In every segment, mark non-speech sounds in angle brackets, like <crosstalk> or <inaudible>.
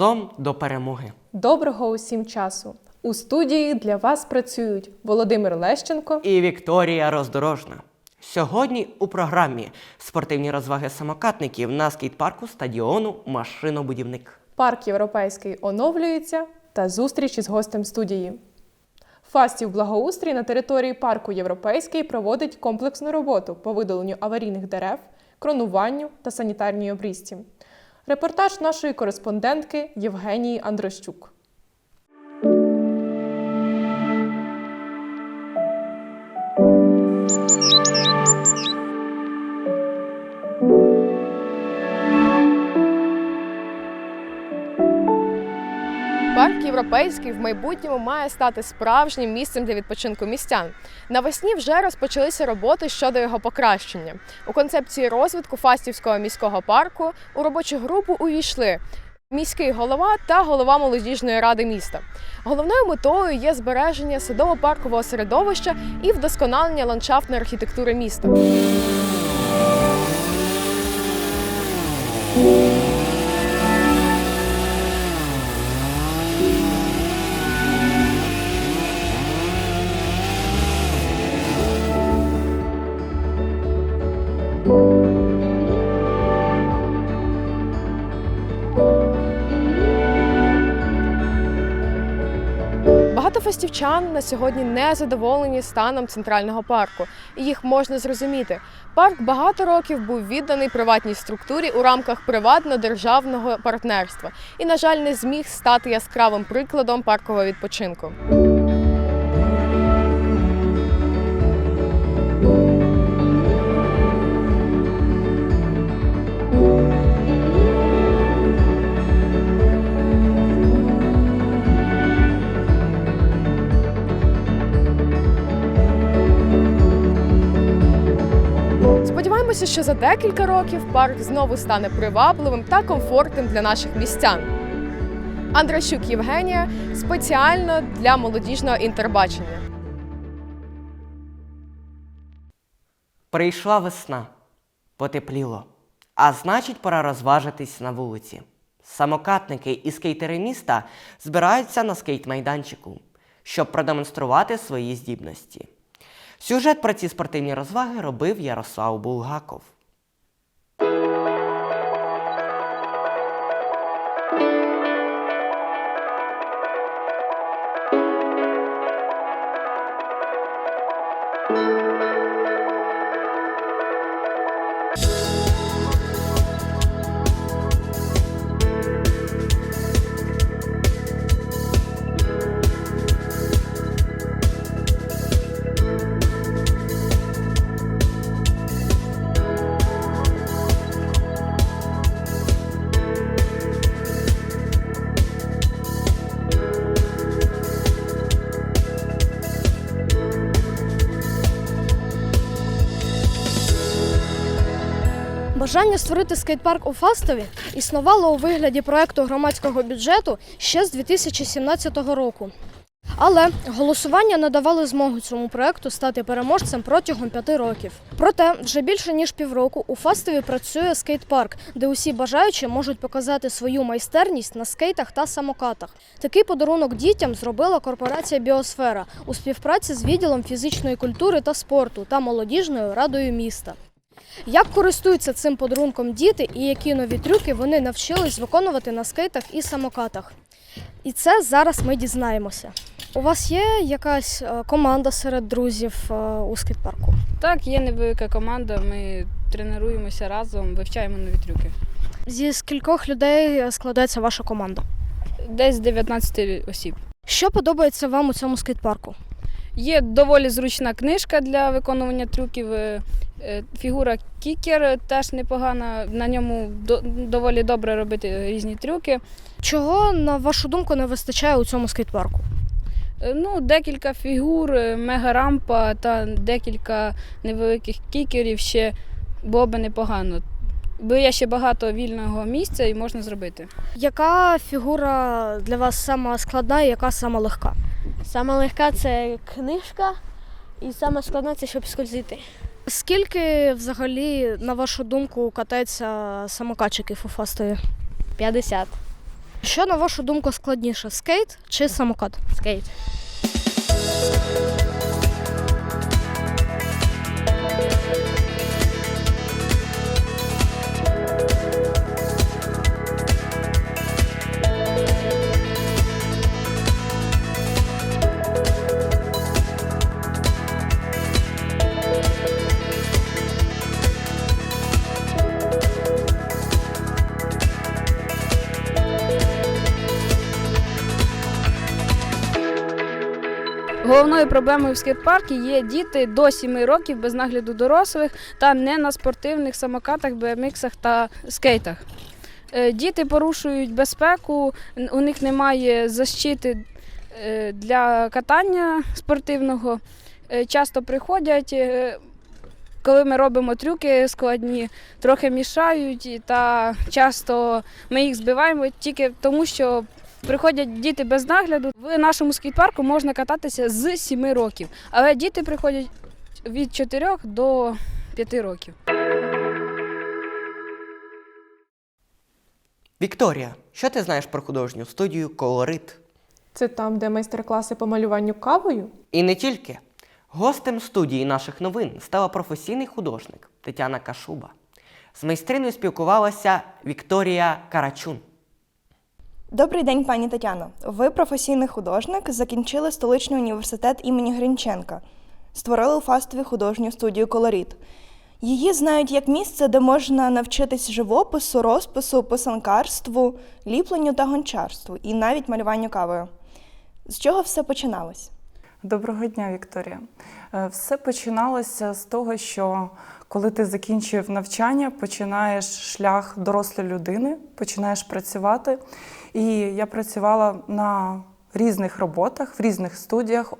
разом до перемоги. Доброго усім часу! У студії для вас працюють Володимир Лещенко. І Вікторія Роздорожна. Сьогодні у програмі спортивні розваги самокатників на скейт-парку стадіону Машинобудівник. Парк Європейський оновлюється та зустріч із гостем студії. Фастів благоустрій на території парку Європейський проводить комплексну роботу по видаленню аварійних дерев, кронуванню та санітарній обрізці. Репортаж нашої кореспондентки Євгенії Андрощук. Парк європейський в майбутньому має стати справжнім місцем для відпочинку містян. Навесні вже розпочалися роботи щодо його покращення. У концепції розвитку Фастівського міського парку у робочу групу увійшли. Міський голова та голова молодіжної ради міста. Головною метою є збереження садово-паркового середовища і вдосконалення ландшафтної архітектури міста. Фастівчан на сьогодні не задоволені станом центрального парку, і їх можна зрозуміти. Парк багато років був відданий приватній структурі у рамках приватно-державного партнерства і, на жаль, не зміг стати яскравим прикладом паркового відпочинку. Сподіваємося, що за декілька років парк знову стане привабливим та комфортним для наших містян. Андращук Євгенія спеціально для молодіжного інтербачення. Прийшла весна, потепліло, а значить, пора розважитись на вулиці. Самокатники і скейтери міста збираються на скейт-майданчику, щоб продемонструвати свої здібності. Сюжет про ці спортивні розваги робив Ярослав Булгаков. Бажання створити скейт-парк у Фастові існувало у вигляді проекту громадського бюджету ще з 2017 року. Але голосування не давало змогу цьому проекту стати переможцем протягом п'яти років. Проте вже більше ніж півроку у Фастові працює скейт-парк, де усі бажаючі можуть показати свою майстерність на скейтах та самокатах. Такий подарунок дітям зробила корпорація Біосфера у співпраці з відділом фізичної культури та спорту та молодіжною радою міста. Як користуються цим подарунком діти і які нові трюки вони навчились виконувати на скейтах і самокатах? І це зараз ми дізнаємося. У вас є якась е, команда серед друзів е, у скейт-парку? Так, є невелика команда. Ми тренуємося разом, вивчаємо нові трюки. Зі скількох людей е, складається ваша команда? Десь 19 осіб. Що подобається вам у цьому скейт-парку? Є доволі зручна книжка для виконування трюків. Е, Фігура кікер теж непогана. На ньому доволі добре робити різні трюки. Чого, на вашу думку, не вистачає у цьому скейт-парку? Е, Ну, декілька фігур, е, мегарампа та декілька невеликих кікерів ще було би непогано. Бо є ще багато вільного місця і можна зробити. Яка фігура для вас сама складна і яка сама легка? Саме легка це книжка, і саме складна це щоб скользити. Скільки взагалі, на вашу думку, катається самокатчиків у Фастові? 50. Що, на вашу думку, складніше скейт чи самокат? Скейт. Проблемою в скейт-парку є діти до 7 років без нагляду дорослих та не на спортивних самокатах, BMX та скейтах. Е, Діти порушують безпеку, у них немає защити е, для катання спортивного. Е, Часто приходять, коли ми робимо трюки складні, трохи мішають, та часто ми їх збиваємо тільки тому, що Приходять діти без нагляду. В нашому скейт-парку можна кататися з 7 років, але діти приходять від 4 до 5 років. Вікторія, що ти знаєш про художню студію Колорит? Це там, де майстер-класи по малюванню кавою? І не тільки. Гостем студії наших новин стала професійний художник Тетяна Кашуба. З майстриною спілкувалася Вікторія Карачун. Добрий день, пані Тетяно. Ви професійний художник, закінчили столичний університет імені Гринченка, створили у Фастові художню студію Колоріт. Її знають як місце, де можна навчитись живопису, розпису, писанкарству, ліпленню та гончарству, і навіть малюванню кавою. З чого все починалось? Доброго дня, Вікторія. Е, Все починалося з того, що коли ти закінчив навчання, починаєш шлях дорослої людини, починаєш працювати. І я працювала на різних роботах, в різних студіях, е,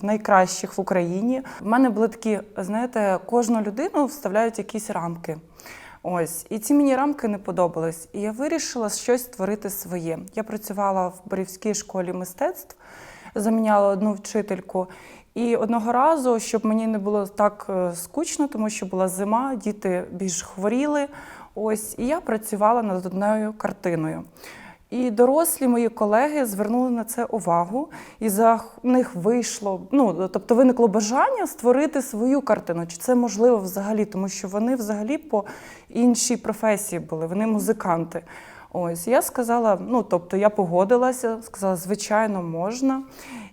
в найкращих в Україні. У мене були такі, знаєте, кожну людину вставляють якісь рамки. Ось, і ці мені рамки не подобались. І я вирішила щось створити своє. Я працювала в Борівській школі мистецтв, заміняла одну вчительку. І одного разу, щоб мені не було так е, скучно, тому що була зима, діти більш хворіли. Ось, і я працювала над одною картиною. І дорослі мої колеги звернули на це увагу, і за них вийшло. Ну тобто виникло бажання створити свою картину. Чи це можливо взагалі? Тому що вони взагалі по іншій професії були, вони музиканти. Ось я сказала, ну тобто я погодилася, сказала, звичайно, можна.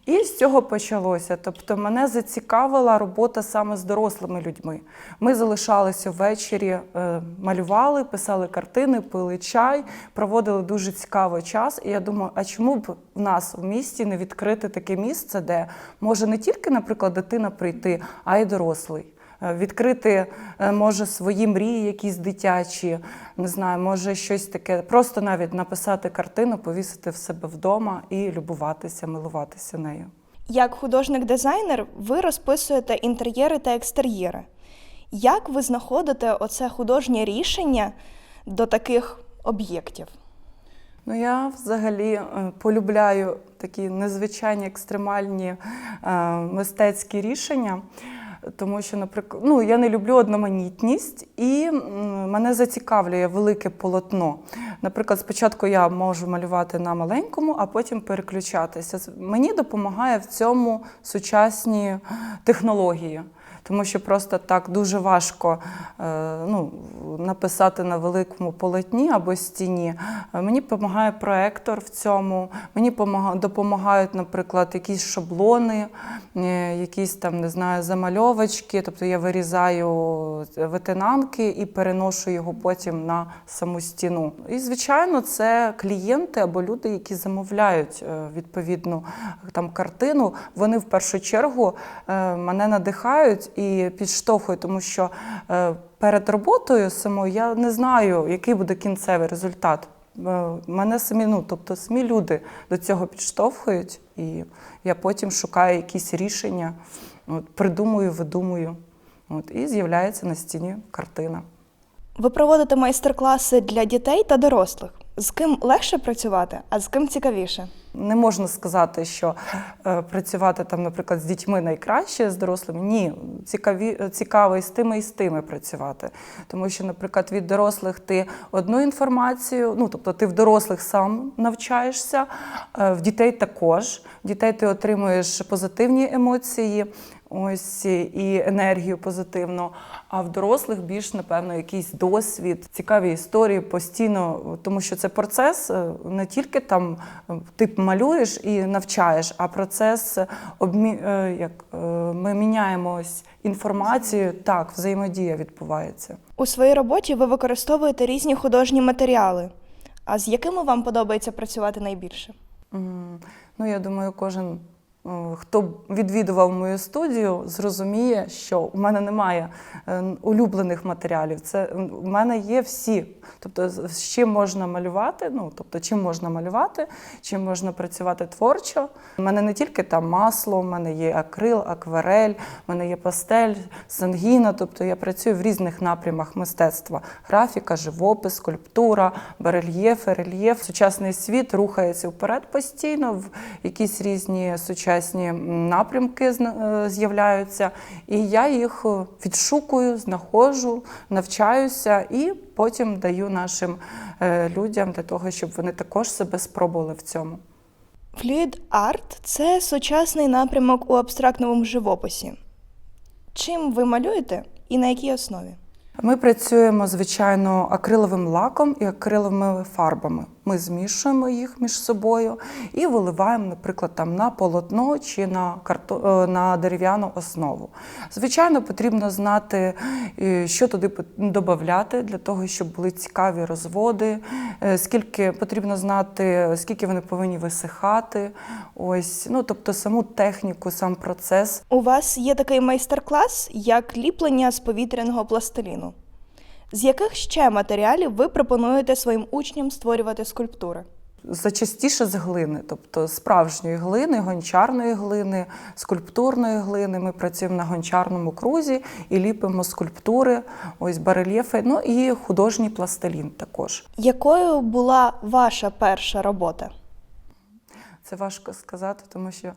І з цього почалося. Тобто мене зацікавила робота саме з дорослими людьми. Ми залишалися ввечері, е, малювали, писали картини, пили чай, проводили дуже цікавий час. І я думаю, а чому б в нас в місті не відкрити таке місце, де може не тільки, наприклад, дитина прийти, а й дорослий. Е, Відкрити е, може свої мрії, якісь дитячі, не знаю, може щось таке, просто навіть написати картину, повісити в себе вдома і любуватися, милуватися нею. Як художник-дизайнер, ви розписуєте інтер'єри та екстер'єри. Як ви знаходите оце художнє рішення до таких об'єктів? Ну, я взагалі е, полюбляю такі незвичайні екстремальні е, мистецькі рішення. Тому що, наприклад, ну я не люблю одноманітність, і мене зацікавлює велике полотно. Наприклад, спочатку я можу малювати на маленькому, а потім переключатися. Мені допомагає в цьому сучасні технології. Тому що просто так дуже важко е, ну, написати на великому полотні або стіні. Е, Мені допомагає проектор в цьому. Мені допомагають, наприклад, якісь шаблони, е, якісь там не знаю, замальовочки. Тобто я вирізаю витинанки і переношу його потім на саму стіну. І звичайно, це клієнти або люди, які замовляють відповідну там картину. Вони в першу чергу мене надихають і підштовхують, тому що е, перед роботою самою я не знаю, який буде кінцевий результат. Е, Мене самі, ну тобто самі люди до цього підштовхують, і я потім шукаю якісь рішення, от, придумую, видумую. От, і з'являється на стіні картина. Ви проводите майстер-класи для дітей та дорослих. З ким легше працювати, а з ким цікавіше? Не можна сказати, що е, працювати там, наприклад, з дітьми найкраще, з дорослими. Ні, цікаві, цікаво і з тими, і з тими працювати. Тому що, наприклад, від дорослих ти одну інформацію, ну тобто ти в дорослих сам навчаєшся, е, в дітей також. В дітей ти отримуєш позитивні емоції. Ось і енергію позитивну. А в дорослих більш, напевно, якийсь досвід, цікаві історії постійно, тому що це процес е, не тільки там е, ти малюєш і навчаєш, а процес обмі... е, як ми міняємось інформацією, так, взаємодія відбувається. У своїй роботі ви використовуєте різні художні матеріали. А з якими вам подобається працювати найбільше? Ну, я думаю, кожен, хто відвідував мою студію, зрозуміє, що у мене немає е, улюблених матеріалів. Це у мене є всі. Тобто, з чим можна малювати, ну тобто, чим можна малювати, чим можна працювати творчо. У мене не тільки там масло, у мене є акрил, акварель, у мене є пастель, сангіна. Тобто я працюю в різних напрямах мистецтва: графіка, живопис, скульптура, барельєфи, рельєф. Сучасний світ рухається вперед постійно, в якісь різні сучасні м, напрямки е, з'являються. І я їх е, відшукую, знаходжу, навчаюся і потім даю нашим е, людям для того, щоб вони також себе спробували в цьому. Флюїд арт це сучасний напрямок у абстрактному живописі. Чим ви малюєте і на якій основі? Ми працюємо, звичайно, акриловим лаком і акриловими фарбами. Ми змішуємо їх між собою і виливаємо, наприклад, там на полотно чи на карто... е, на дерев'яну основу. Звичайно, потрібно знати, е, що туди додати для того, щоб були цікаві розводи, е, скільки потрібно знати, скільки вони повинні висихати. Ось, ну тобто саму техніку, сам процес. У вас є такий майстер-клас, як ліплення з повітряного пластиліну. З яких ще матеріалів ви пропонуєте своїм учням створювати скульптури? Зачастіше з глини, тобто справжньої глини, гончарної глини, скульптурної глини. Ми працюємо на гончарному крузі і ліпимо скульптури, ось барельєфи, ну і художній пластилін також. Якою була ваша перша робота? Це важко сказати, тому що е,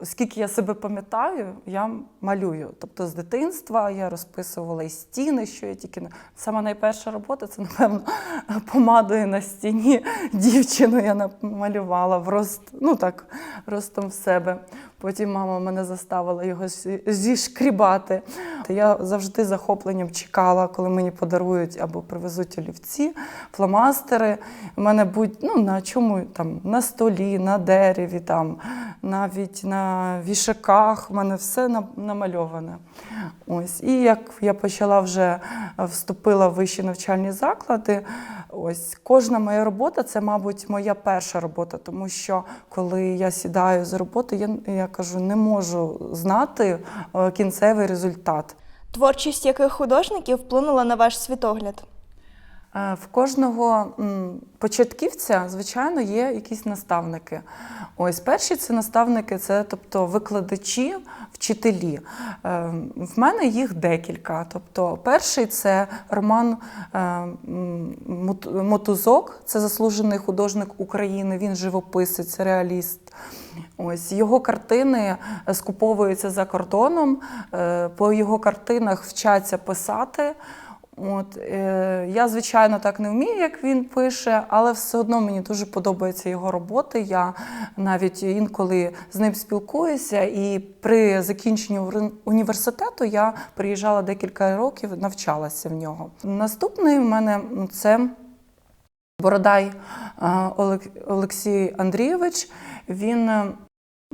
оскільки я себе пам'ятаю, я малюю. Тобто з дитинства я розписувала і стіни, що я тільки сама найперша робота це, напевно, <laughs> помадою на стіні дівчину я намалювала в рост, ну так, ростом в себе. Потім мама мене заставила його зішкрібати. Я завжди захопленням чекала, коли мені подарують або привезуть олівці, фломастери. У мене будь ну на чому там на столі, на дереві, там навіть на вішаках. У мене все на- намальоване. Ось і як я почала вже е, вступила в вищі навчальні заклади. Ось кожна моя робота це, мабуть, моя перша робота, тому що коли я сідаю за роботу, я, я кажу, не можу знати е, кінцевий результат. Творчість яких художників вплинула на ваш світогляд? Е, В кожного початківця, звичайно, є якісь наставники. Ось перші це наставники, це тобто викладачі, вчителі. Е, В мене їх декілька. Тобто, перший це Роман е, Мотузок, це заслужений художник України. Він живописець, реаліст. Ось його картини скуповуються за кордоном. По його картинах вчаться писати. От, е, я, звичайно, так не вмію, як він пише, але все одно мені дуже подобаються його роботи. Я навіть інколи з ним спілкуюся, і при закінченні університету я приїжджала декілька років, навчалася в нього. Наступний в мене це Бородай е, Олексій Андрійович. Він е,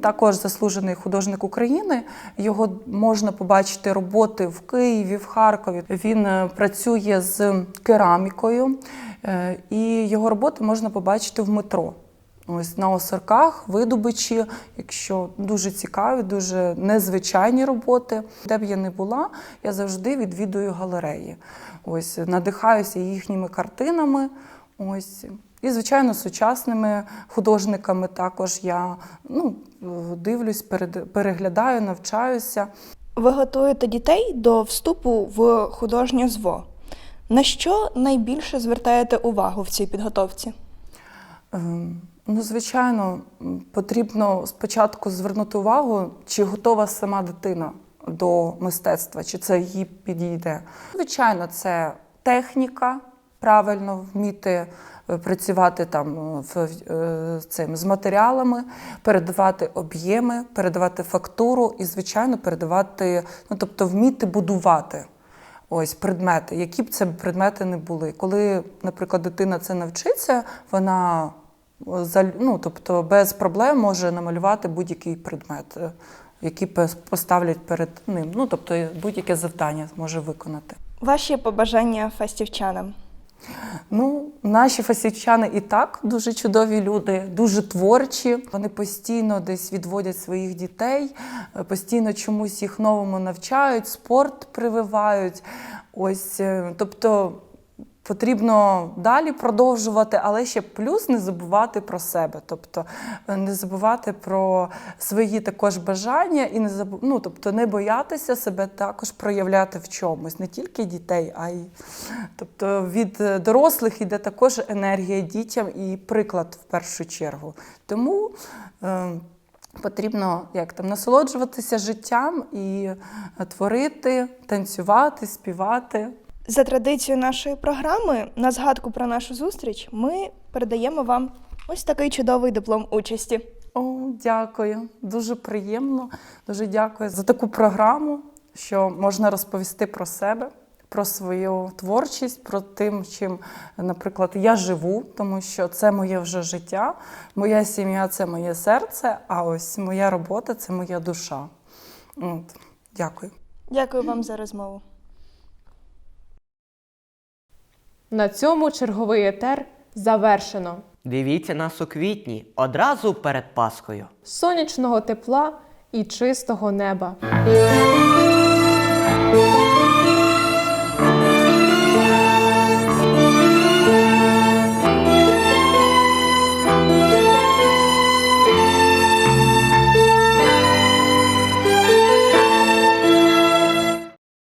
також заслужений художник України. Його можна побачити роботи в Києві, в Харкові. Він е, працює з керамікою, е, і його роботи можна побачити в метро. Ось на осерках, видобичі, якщо дуже цікаві, дуже незвичайні роботи. Де б я не була, я завжди відвідую галереї. Ось надихаюся їхніми картинами. Ось. І, звичайно, сучасними художниками також я ну, дивлюсь, переглядаю, навчаюся. Ви готуєте дітей до вступу в художнє ЗВО. На що найбільше звертаєте увагу в цій підготовці? Ем, Ну, звичайно, потрібно спочатку звернути увагу, чи готова сама дитина до мистецтва, чи це їй підійде. Звичайно, це техніка, правильно вміти е, працювати там е, в, е, цим, з матеріалами, передавати об'єми, передавати фактуру і, звичайно, передавати, ну тобто вміти будувати. Ось предмети, які б це предмети не були. Коли, наприклад, дитина це навчиться, вона ну, тобто без проблем може намалювати будь-який предмет, який поставлять перед ним. Ну, тобто будь-яке завдання може виконати. Ваші побажання фастівчанам. Ну, наші фасівчани і так дуже чудові люди, дуже творчі. Вони постійно десь відводять своїх дітей, е, постійно чомусь їх новому навчають, спорт прививають. Ось, е, тобто потрібно далі продовжувати, але ще плюс не забувати про себе. Тобто е, не забувати про свої також бажання і не забу... ну, тобто не боятися себе також проявляти в чомусь, не тільки дітей, а й тобто від е, дорослих іде також енергія дітям і приклад в першу чергу. Тому е, потрібно як там насолоджуватися життям і е, творити, танцювати, співати. За традицією нашої програми, на згадку про нашу зустріч, ми передаємо вам ось такий чудовий диплом участі. О, дякую. Дуже приємно. Дуже дякую за таку програму, що можна розповісти про себе, про свою творчість, про тим, чим, наприклад, я живу, тому що це моє вже життя, моя сім'я це моє серце, а ось моя робота це моя душа. От, дякую. Дякую вам за розмову. На цьому черговий етер завершено. Дивіться нас у квітні, одразу перед Паскою. Сонячного тепла і чистого неба.